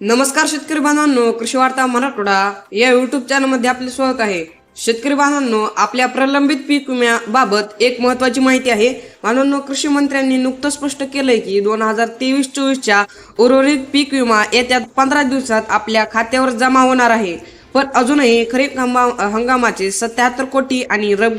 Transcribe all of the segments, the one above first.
नमस्कार शेतकरी बांधवांनो कृषी वार्ता मराठवाडा या युट्यूब चॅनलमध्ये आपले स्वागत आहे. शेतकरी बांधवांनो आपल्या प्रलंबित पीक विम्याबाबत एक महत्वाची माहिती आहे. बांधवांनो कृषी मंत्र्यांनी नुकतं स्पष्ट केलंय की दोन हजार तेवीस चोवीसच्या उर्वरित पीक विमा येत्या पंधरा दिवसात आपल्या खात्यावर जमा होणार आहे. पण अजूनही खरीप हंगामाचे सत्याहत्तर कोटी आणि रब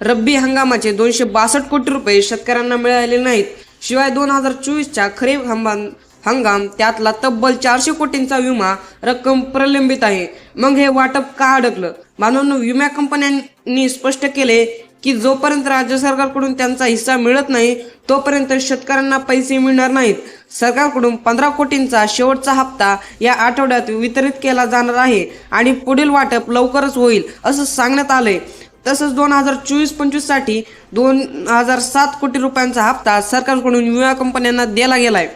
रब्बी हंगामाचे दोनशे बासष्ट कोटी रुपये शेतकऱ्यांना मिळालेले नाहीत. शिवाय दोन हजार चोवीसच्या खरीप हंगाम हंगाम त्यातला तब्बल चारशे कोटींचा विमा रक्कम प्रलंबित आहे. मग हे वाटप का अडकलं? मानून विमा कंपन्यांनी स्पष्ट केले की जोपर्यंत राज्य सरकारकडून त्यांचा हिस्सा मिळत नाही तोपर्यंत शेतकऱ्यांना पैसे मिळणार नाहीत. सरकारकडून पंधरा कोटींचा शेवटचा हप्ता या आठवड्यात वितरित केला जाणार आहे आणि पुढील वाटप लवकरच होईल असं सांगण्यात आलंय. तसंच दोन हजार चोवीस पंचवीससाठी दोन हजार सात कोटी रुपयांचा हप्ता सरकारकडून विमा कंपन्यांना दिला गेलाय.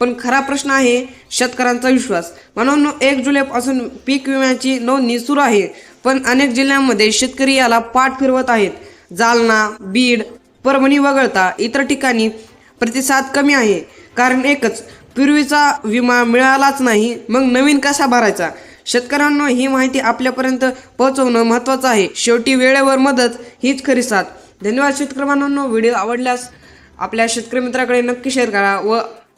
पण खरा प्रश्न आहे शेतकऱ्यांचा विश्वास. म्हणून एक जुलैपासून पीक विम्याची नोंदणी सुरू आहे पण अनेक जिल्ह्यांमध्ये शेतकरी याला पाठ फिरवत आहेत. जालना बीड परभणी वगळता इतर ठिकाणी प्रतिसाद कमी आहे. कारण एकच पूर्वीचा विमा मिळालाच नाही मग नवीन कसा भरायचा? शेतकऱ्यांना ही माहिती आपल्यापर्यंत पोहोचवणं महत्त्वाचं आहे. शेवटी वेळेवर मदत हीच खरी साथ. धन्यवाद शेतकरी बांधवांनो. व्हिडिओ आवडल्यास आपल्या शेतकरी मित्राकडे नक्की शेअर करा व